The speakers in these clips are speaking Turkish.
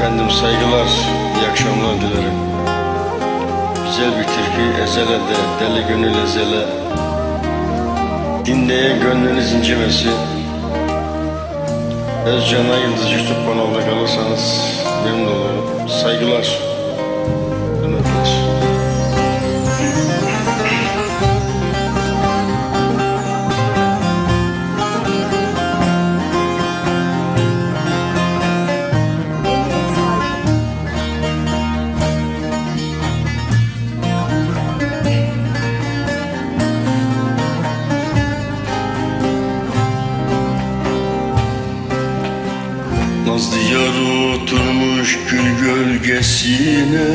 Efendim saygılar, iyi akşamlar dilerim. Güzel bir türkü ezele de, deli gönül ezele. Dinleyen gönlünüz incemesin. Özcan'a Yıldız Yusuf kanalda kalırsanız memnun olurum. Saygılar, Nazlı yar oturmuş gül gölgesine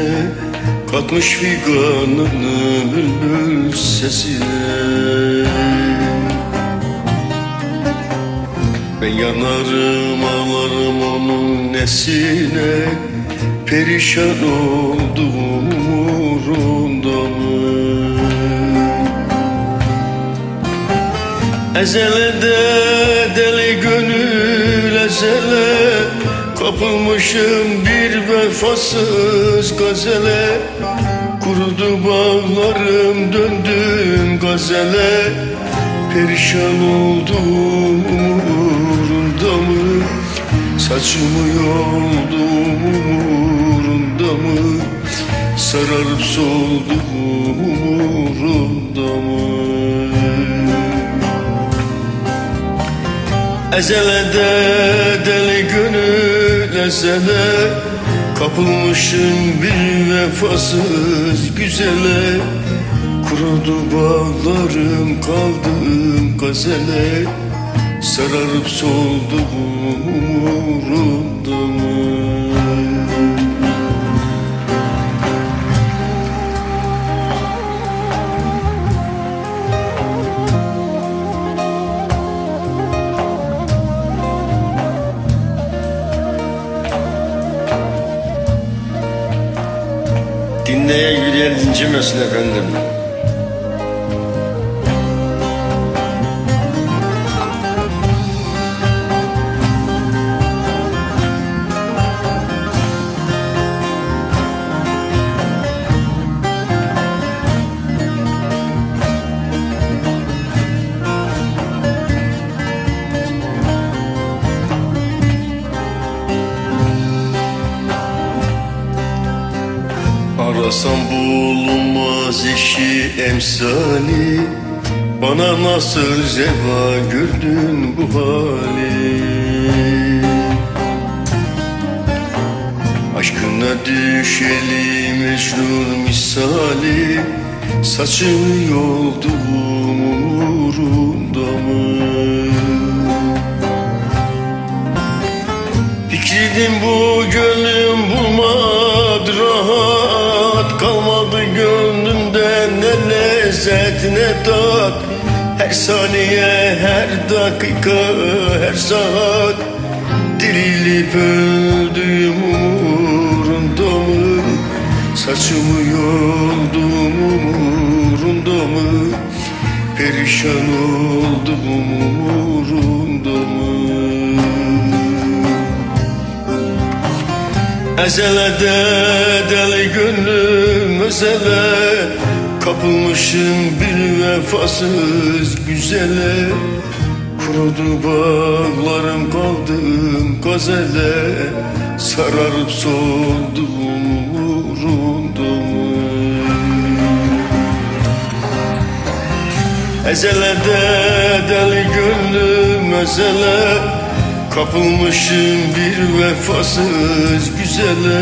Katmış figanını bülbül sesine Ben yanarım ağlarım onun nesine Perişan oldum umurumda mı? Ezelede Kapılmışım bir vefasız gazele. Kurudu bağlarım döndüm gazele. Perişan oldum umurunda mı? Saçımı yoldum umurunda mı? Sararıp soldum umurunda mı? Ezelede deli gönül ezele Kapılmışım bir vefasız güzele Kurudu bağlarım kaldım gazele Sararıp soldum umurumda mı? Dincemesin efendim. Arasam bulunmaz eşi emsali. Bana nasıl reva gördün bu hali? Aşkına düşeli mecnun misali. Saçımı yoldum umurumda mı? Fikridim bu gönlüm bulmadı lezzet ne tat Her saniye her dakika her saat. Dirilip öldüm umurunda mı? Saçımı yoldum umurunda mı? Perişan oldum umurunda mı? Ezelede deli gönlüm özele Kapılmışım bir vefasız güzele. Kurudu bağlarım kaldım gazele. Sararıp soldum? Ezelede deli gönlüm özele. Kapılmışım bir vefasız güzele.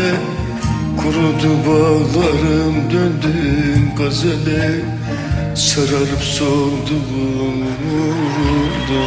Kurudu bağlarım döndüm gazele Sararıp soldum umurumda